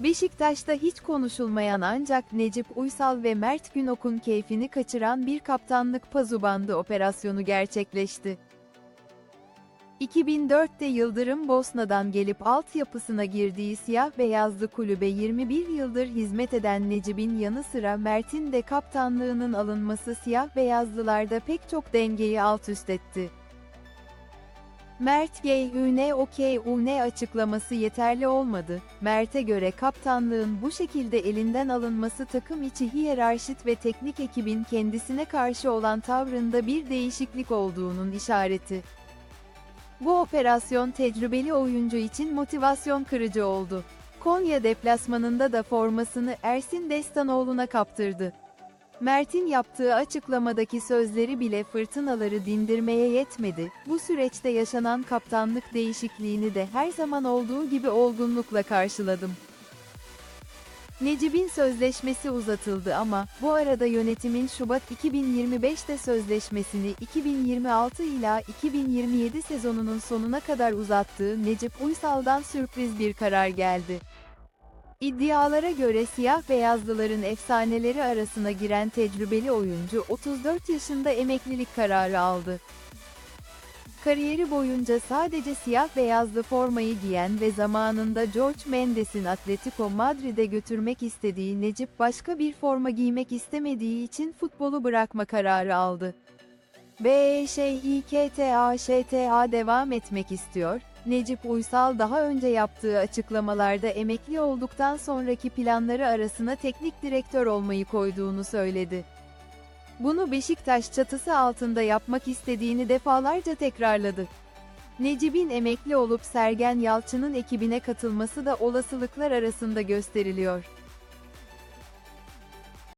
Beşiktaş'ta hiç konuşulmayan ancak Necip Uysal ve Mert Günok'un keyfini kaçıran bir kaptanlık pazubandı operasyonu gerçekleşti. 2004'te Yıldırım Bosna'dan gelip altyapısına girdiği siyah beyazlı kulübe 21 yıldır hizmet eden Necip'in yanı sıra Mert'in de kaptanlığının alınması siyah beyazlılarda pek çok dengeyi alt üst etti. Mert G.Ü.N. OK.U.N. açıklaması yeterli olmadı. Mert'e göre kaptanlığın bu şekilde elinden alınması takım içi hiyerarşit ve teknik ekibin kendisine karşı olan tavrında bir değişiklik olduğunun işareti. Bu operasyon tecrübeli oyuncu için motivasyon kırıcı oldu. Konya deplasmanında da formasını Ersin Destanoğlu'na kaptırdı. Mert'in yaptığı açıklamadaki sözleri bile fırtınaları dindirmeye yetmedi. Bu süreçte yaşanan kaptanlık değişikliğini de her zaman olduğu gibi olgunlukla karşıladım. Necip'in sözleşmesi uzatıldı ama bu arada yönetimin Şubat 2025'te sözleşmesini 2026 ila 2027 sezonunun sonuna kadar uzattığı Necip Uysal'dan sürpriz bir karar geldi. İddialara göre siyah beyazlıların efsaneleri arasına giren tecrübeli oyuncu 34 yaşında emeklilik kararı aldı. Kariyeri boyunca sadece siyah beyazlı formayı giyen ve zamanında George Mendes'in Atletico Madrid'e götürmek istediği Necip başka bir forma giymek istemediği için futbolu bırakma kararı aldı. BŞİKTAŞTA devam etmek istiyor. Necip Uysal daha önce yaptığı açıklamalarda emekli olduktan sonraki planları arasına teknik direktör olmayı koyduğunu söyledi. Bunu Beşiktaş çatısı altında yapmak istediğini defalarca tekrarladı. Necip'in emekli olup Sergen Yalçın'ın ekibine katılması da olasılıklar arasında gösteriliyor.